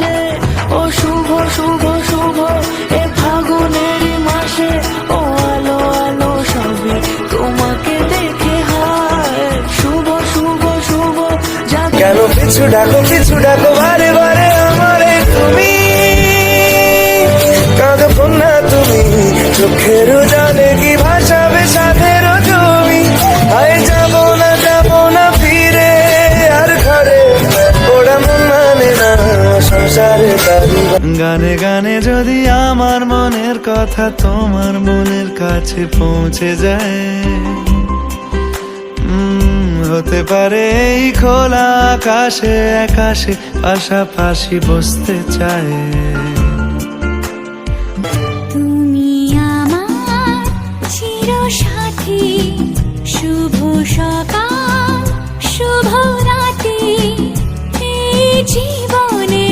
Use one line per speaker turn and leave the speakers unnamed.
যে ও শুভ শুভ শুভ, এ ফাগুনেরই মাসে। ও আলো আলো সবে তোমাকে দেখে হায়। শুভ শুভ শুভ যা
কেন পিছু ডাকো পিছু ডাকো, বারে বারে আমারে তুমি। গানে গানে যদি আমার মনের কথা তোমার মনের কাছে পৌঁছে যায়। উম, হতে পারে এই খোলা আকাশে আকাশে পাশাপাশি বসতে চায়।
তুমি আমার চির সাথী শুভ সকাল শুভ রাতি জীবনে